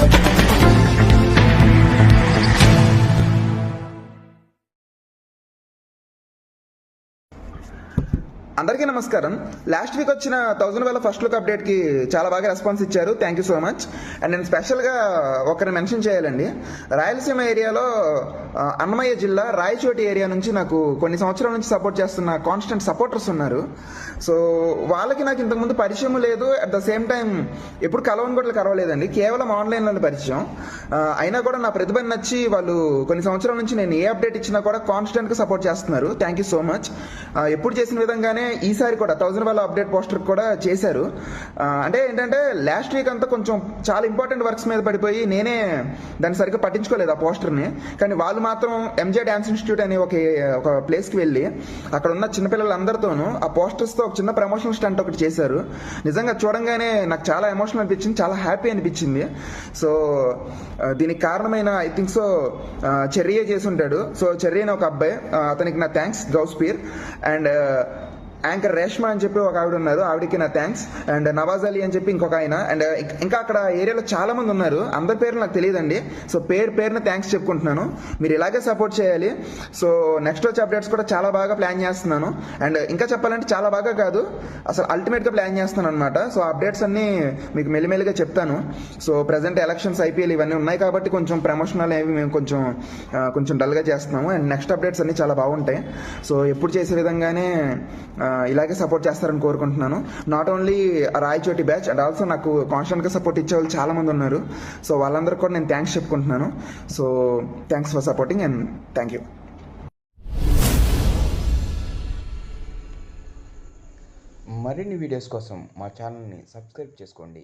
Thank you. అందరికీ నమస్కారం. Last week వచ్చిన థౌజండ్ వేల ఫస్ట్ లుక్ అప్డేట్కి చాలా బాగా రెస్పాన్స్ ఇచ్చారు. Thank you so much and నేను స్పెషల్గా ఒకరిని మెన్షన్ చేయాలండి. రాయలసీమ ఏరియాలో అన్నమయ్య జిల్లా రాయచోటి ఏరియా నుంచి నాకు కొన్ని సంవత్సరాల నుంచి సపోర్ట్ చేస్తున్న కాన్స్టెంట్ సపోర్టర్స్ ఉన్నారు. సో వాళ్ళకి నాకు ఇంతకుముందు పరిచయం లేదు. అట్ ద సేమ్ టైం ఎప్పుడు కలవని కూడా కలవలేదండి కేవలం ఆన్లైన్లోనే పరిచయం. అయినా కూడా నా ప్రతిభని నచ్చి వాళ్ళు కొన్ని సంవత్సరాల నుంచి నేను ఏ అప్డేట్ ఇచ్చినా కూడా కాన్స్టెంట్గా సపోర్ట్ చేస్తున్నారు. థ్యాంక్ యూ సో మచ్ ఎప్పుడు చేసిన విధంగానే ఈసారి కూడా థౌసండ్ వాళ్ళ అప్డేట్ పోస్టర్ కూడా చేశారు. అంటే ఏంటంటే లాస్ట్ వీక్ అంతా కొంచెం చాలా ఇంపార్టెంట్ వర్క్స్ మీద పడిపోయి నేనే దాన్ని సరిగ్గా పట్టించుకోలేదు ఆ పోస్టర్ని. కానీ వాళ్ళు మాత్రం ఎంజే డ్యాన్స్ ఇన్స్టిట్యూట్ అనే ఒక ఒక ప్లేస్కి వెళ్ళి అక్కడ ఉన్న చిన్నపిల్లలందరితోనూ ఆ పోస్టర్స్తో ఒక చిన్న ప్రమోషనల్ స్టంట్ ఒకటి చేశారు. నిజంగా చూడంగానే నాకు చాలా ఎమోషనల్ అనిపించింది చాలా హ్యాపీ అనిపించింది. సో దీనికి కారణమైన ఐ థింక్ సో చర్య చేసి ఉంటాడు. సో చెర్రీ అని ఒక అబ్బాయి అతనికి నా thanks Gouspeer. And anchor Reshma అని చెప్పి ఒక ఆవిడ ఉన్నారు. ఆవిడకి నా థ్యాంక్స్ అండ్ నవాజ్ అలీ అని చెప్పి ఇంకొక ఆయన. అండ్ ఇంకా అక్కడ ఏరియాలో చాలా మంది ఉన్నారు. అందరి పేర్లు నాకు తెలియదండి. సో పేరు పేరున థ్యాంక్స్ చెప్పుకుంటున్నాను. మీరు ఇలాగే సపోర్ట్ చేయాలి. సో నెక్స్ట్ వచ్చే అప్డేట్స్ కూడా చాలా బాగా ప్లాన్ చేస్తున్నాను. అండ్ ఇంకా చెప్పాలంటే చాలా బాగా కాదు. అసలు అల్టిమేట్గా ప్లాన్ చేస్తున్నాను అనమాట సో అప్డేట్స్ అన్నీ మీకు మెల్లిమెల్లిగా చెప్తాను. సో ప్రజెంట్ ఎలక్షన్స్ ఐపీఎల్ ఇవన్నీ ఉన్నాయి కాబట్టి కొంచెం ప్రమోషనల్ అవి మేము కొంచెం కొంచెం డల్గా చేస్తున్నాము. అండ్ నెక్స్ట్ అప్డేట్స్ అన్నీ చాలా బాగుంటాయి. సో ఎప్పుడు చేసే విధంగానే ఇలాగే సపోర్ట్ చేస్తారని కోరుకుంటున్నాను. Not only Rayachoti batch and also నాకు కాన్స్టెంట్గా సపోర్ట్ ఇచ్చే వాళ్ళు చాలా మంది ఉన్నారు. సో వాళ్ళందరికీ కూడా నేను థ్యాంక్స్ చెప్పుకుంటున్నాను. So thanks for supporting and thank you మరిన్ని వీడియోస్ కోసం మా ఛానల్ని సబ్స్క్రైబ్ చేసుకోండి.